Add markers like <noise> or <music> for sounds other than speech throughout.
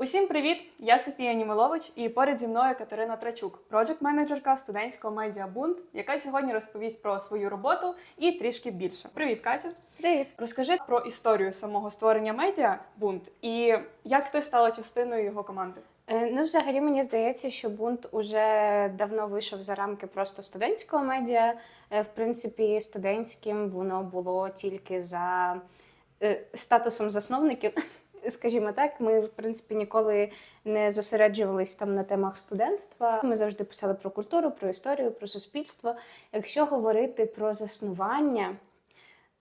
Усім привіт! Я Софія Німилович і поряд зі мною Катерина Трачук, проджект-менеджерка студентського медіа Бунт, яка сьогодні розповість про свою роботу і трішки більше. Привіт, Катя! Привіт. Розкажи про історію самого створення медіа Бунт і як ти стала частиною його команди. Е, Ну, взагалі, мені здається, що бунт уже давно вийшов за рамки просто студентського медіа. Е, В принципі, студентським воно було тільки за е, статусом засновників. <laughs> Скажімо так, ми в принципі ніколи не зосереджувались там на темах студентства. Ми завжди писали про культуру, про історію, про суспільство. Якщо говорити про заснування,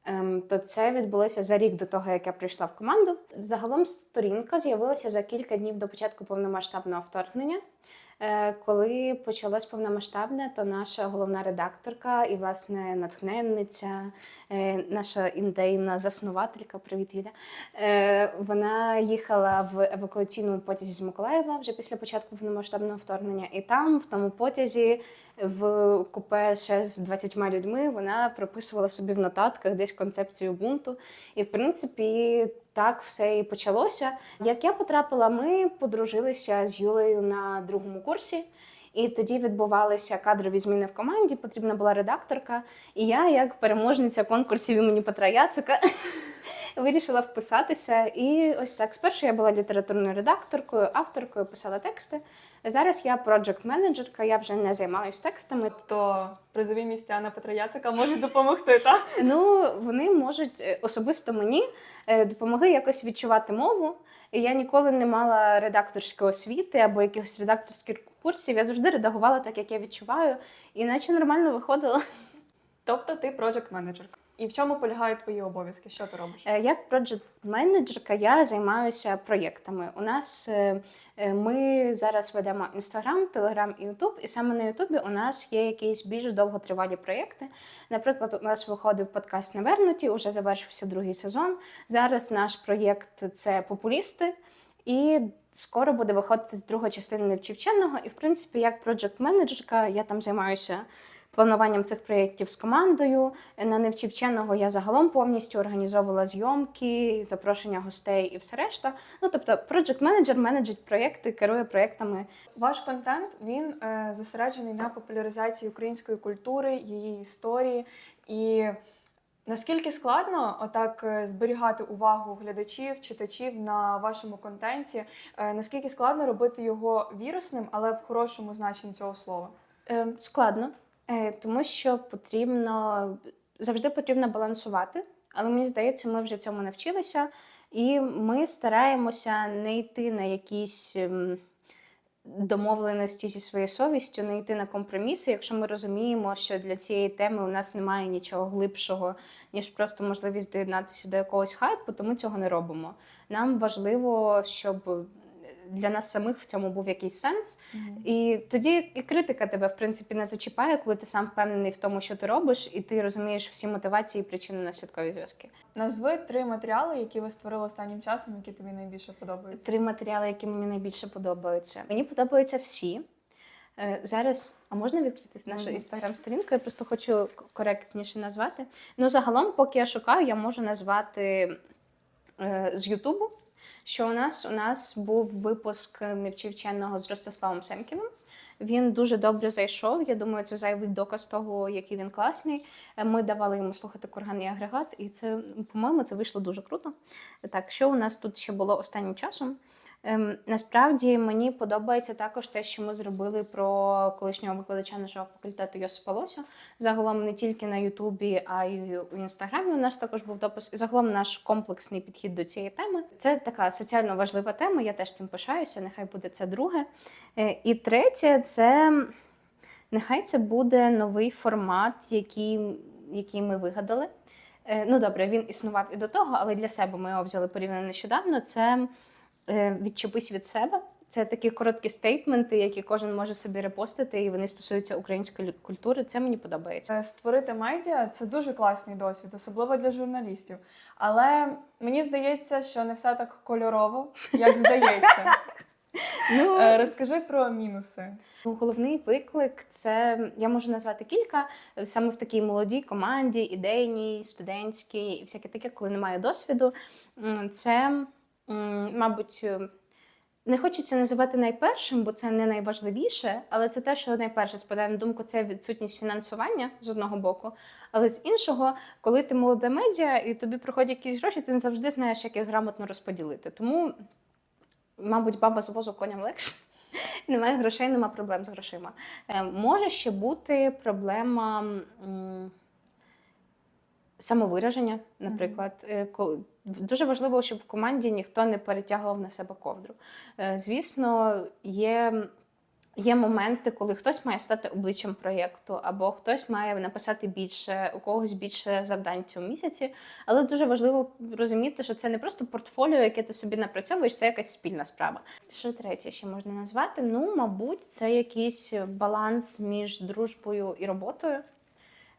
Ем, то це відбулося за рік до того, як я прийшла в команду. Загалом сторінка з'явилася за кілька днів до початку повномасштабного вторгнення. Е, Коли почалось повномасштабне, то наша головна редакторка і, власне, натхненниця, е, наша індейна заснувателька, привіт, Юля. е, Вона їхала в евакуаційному потязі з Миколаєва вже після початку повномасштабного вторгнення. І там, в тому потязі, в купе ще з 20 людьми, вона прописувала собі в нотатках десь концепцію бунту. І, в принципі, так все і почалося. Як я потрапила, ми подружилися з Юлею на другому курсі. І тоді відбувалися кадрові зміни в команді. Потрібна була редакторка. І я, як переможниця конкурсів імені Петра Яцика, <laughs> вирішила вписатися. І ось так. Спершу я була літературною редакторкою, авторкою, писала тексти. Зараз я проджект-менеджерка, я вже не займаюся текстами. Тобто призові місця на Петра Яцика можуть допомогти, так? Ну, вони можуть е, особисто мені е, допомогли якось відчувати мову. Я ніколи не мала редакторської освіти або якихось редакторських курсів. Я завжди редагувала так, як я відчуваю, і наче нормально виходило. Тобто ти проджект-менеджерка. І в чому полягають твої обов'язки? Що ти робиш? Е, Як проджект-менеджерка я займаюся проєктами. У нас е, е, ми зараз ведемо Інстаграм, Телеграм і Ютуб, і саме на Ютубі у нас є якісь більш довготривалі проєкти. Наприклад, у нас виходив подкаст Невернуті, уже завершився другий сезон. Зараз наш проєкт це популісти, і скоро буде виходити друга частина невчівченого. І в принципі, як проджект-менеджерка, я там займаюся плануванням цих проєктів з командою. На невчівченого я загалом повністю організовувала зйомки, запрошення гостей і все решта. Ну тобто, проджект менеджер менеджить проєкти, керує проєктами. Ваш контент він е, зосереджений на популяризації української культури, її історії. І наскільки складно отак е, зберігати увагу глядачів, читачів на вашому контенті? Е, наскільки складно робити його вірусним, але в хорошому значенні цього слова? Е, складно, тому що потрібно завжди потрібно балансувати. Але мені здається, ми вже цьому навчилися, і ми стараємося не йти на якісь. ем, Домовленості зі своєю совістю, не йти на компроміси, якщо ми розуміємо, що для цієї теми у нас немає нічого глибшого, ніж просто можливість доєднатися до якогось хайпу, то ми цього не робимо. Нам важливо, щоб для нас самих в цьому був якийсь сенс. І тоді і критика тебе, в принципі, не зачіпає, коли ти сам впевнений в тому, що ти робиш, і ти розумієш всі мотивації і причини наслідкові зв'язки. Назви три матеріали, які ви створили останнім часом, які тобі найбільше подобаються. Три матеріали, які мені найбільше подобаються. Мені подобаються всі. Е, Зараз, а можна відкрити нашу інстаграм-сторінку? Я просто хочу коректніше назвати. Ну, загалом, поки я шукаю, я можу назвати е, з Ютубу, що у нас у нас був випуск невчівченого з Ростиславом Семкіним. Він дуже добре зайшов. Я думаю, це зайвий доказ того, який він класний. Е, Ми давали йому слухати курганний агрегат, і це, по-моєму, це вийшло дуже круто. Так, що у нас тут ще було останнім часом? Ем, насправді мені подобається також те, що ми зробили про колишнього викладача нашого факультету Йосипа Лося. Загалом не тільки на Ютубі, а й у інстаграмі. У нас також був допис. Загалом наш комплексний підхід до цієї теми. Це така соціально важлива тема. Я теж цим пишаюся. Нехай буде це друге. Е, І третє, це нехай це буде новий формат, який, який ми вигадали. Е, Ну добре, він існував і до того, але для себе ми його взяли порівняно нещодавно. Це відчепись від себе. Це такі короткі стейтменти, які кожен може собі репостити, і вони стосуються української культури. Це мені подобається. Е, Створити медіа це дуже класний досвід, особливо для журналістів. Але мені здається, що не все так кольорово, як здається. <laughs> Ну, Е, Розкажи про мінуси. Ну, Головний виклик це я можу назвати кілька е, саме в такій молодій команді, ідейній, студентській і всяке таке, коли немає досвіду. Це, мабуть, е, не хочеться називати найпершим, бо це не найважливіше, але це те, що найперше спадає на думку, це відсутність фінансування з одного боку. Але з іншого, коли ти молода медіа і тобі приходять якісь гроші, ти не завжди знаєш, як їх грамотно розподілити. Тому, мабуть, баба з возу коням легше. <laughs> Немає грошей, нема проблем з грошима. Е, може ще бути проблема самовираження, наприклад. Е, коли- Дуже важливо, щоб в команді ніхто не перетягував на себе ковдру. Е, Звісно, є, є моменти, коли хтось має стати обличчям проєкту, або хтось має написати більше, у когось більше завдань в цьому місяці. Але дуже важливо розуміти, що це не просто портфоліо, яке ти собі напрацьовуєш, це якась спільна справа. Що третє ще можна назвати? Ну, мабуть, це якийсь баланс між дружбою і роботою.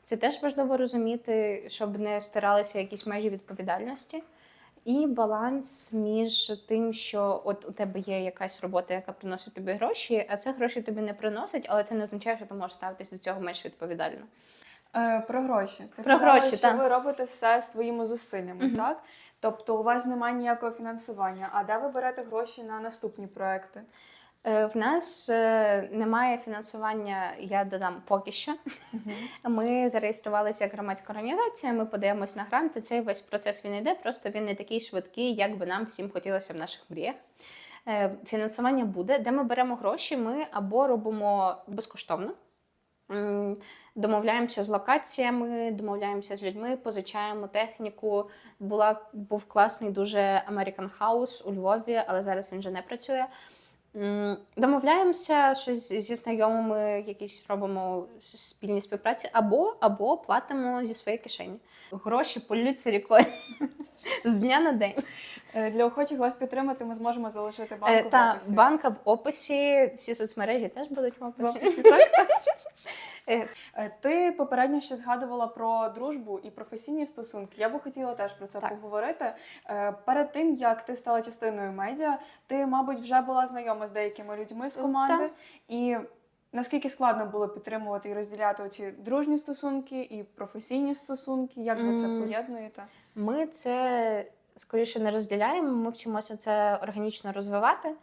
Це теж важливо розуміти, щоб не стиралися якісь межі відповідальності. І баланс між тим, що от у тебе є якась робота, яка приносить тобі гроші, а це гроші тобі не приносить, але це не означає, що ти можеш ставитись до цього менш відповідально. Е, про гроші. Ти Про казала, гроші, що так. ви робите все своїми зусиллями, Мгм. так? Тобто у вас немає ніякого фінансування. А де ви берете гроші на наступні проекти? Е, В нас е, немає фінансування, я додам поки що. Ми зареєструвалися як громадська організація, ми подаємось на гранти. Цей весь процес він йде, просто він не такий швидкий, як би нам всім хотілося в наших мріях. Е, Фінансування буде, де ми беремо гроші, ми або робимо безкоштовно. Домовляємося з локаціями, домовляємося з людьми, позичаємо техніку. Була, був класний дуже American House у Львові, але зараз він вже не працює. Домовляємося щось зі знайомими, якісь робимо спільні співпраці, або, або платимо зі своєї кишені. Гроші полються рікою <laughs> з дня на день. Е, Для охочих вас підтримати ми зможемо залишити Е, банку в Та описі. банка в описі, всі соцмережі теж будуть в В описі. описі, так? Е, Е, Ти попередньо ще згадувала про дружбу і професійні стосунки. Я би хотіла теж про це Так. поговорити. Е, Перед тим як ти стала частиною медіа, ти, мабуть, вже була знайома з деякими людьми з команди. Так. І наскільки складно було підтримувати і розділяти ці дружні стосунки і професійні стосунки? Як ви це поєднуєте? Ми це скоріше не розділяємо. Ми вчимося це органічно розвивати.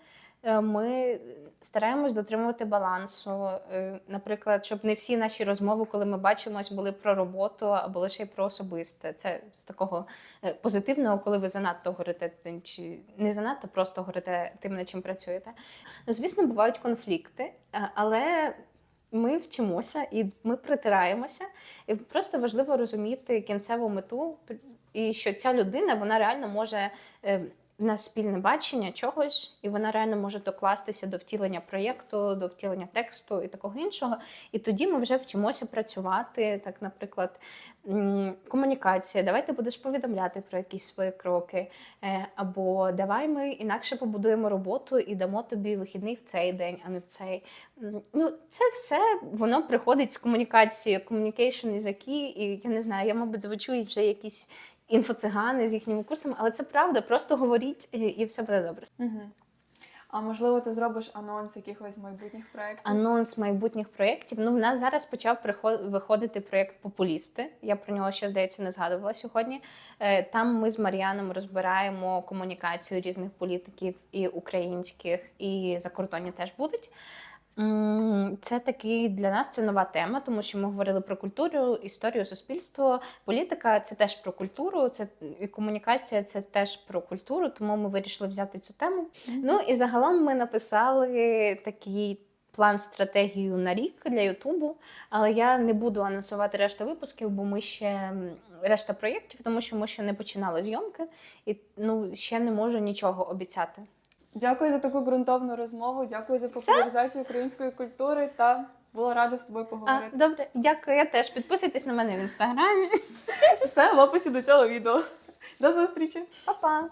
Е, Ми стараємось дотримувати балансу. Е, Наприклад, щоб не всі наші розмови, коли ми бачимось, були про роботу або лише й про особисте. Це з такого е, позитивного, коли ви занадто говорите тим, чи не занадто просто говорите тим, над чим працюєте. Ну, звісно, бувають конфлікти, але ми вчимося і ми притираємося. І просто важливо розуміти кінцеву мету, і що ця людина вона реально може нас спільне бачення чогось, і вона реально може докластися до втілення проєкту, до втілення тексту і такого іншого. І тоді ми вже вчимося працювати. Так, наприклад, комунікація. Давай ти будеш повідомляти про якісь свої кроки. Е, Або давай ми інакше побудуємо роботу і дамо тобі вихідний в цей день, а не в цей. Ну, це все воно приходить з комунікації. Communication is a key, і я не знаю, я, мабуть, звучу і вже якісь інфоцигани з їхніми курсами, але це правда. Просто говоріть і, і все буде добре. Угу. А можливо, ти зробиш анонс якихось майбутніх проєктів? Анонс майбутніх проєктів. Ну, в нас зараз почав виходити проєкт Популісти. Я про нього ще здається не згадувала сьогодні. Е, Там ми з Мар'яном розбираємо комунікацію різних політиків і українських, і закордонні теж будуть. Це такий для нас це нова тема, тому що ми говорили про культуру, історію, суспільство. Політика це теж про культуру, це і комунікація це теж про культуру, тому ми вирішили взяти цю тему. Ну і загалом ми написали такий план стратегію на рік для Ютубу, але я не буду анонсувати решту випусків, бо ми ще решта проєктів, тому що ми ще не починали зйомки, і ну ще не можу нічого обіцяти. Дякую за таку ґрунтовну розмову. Дякую за популяризацію української культури та була рада з тобою А, поговорити. добре, дякую. Я теж підписуйтесь на мене в інстаграмі. Все в описі до цього відео. До зустрічі! Па-па!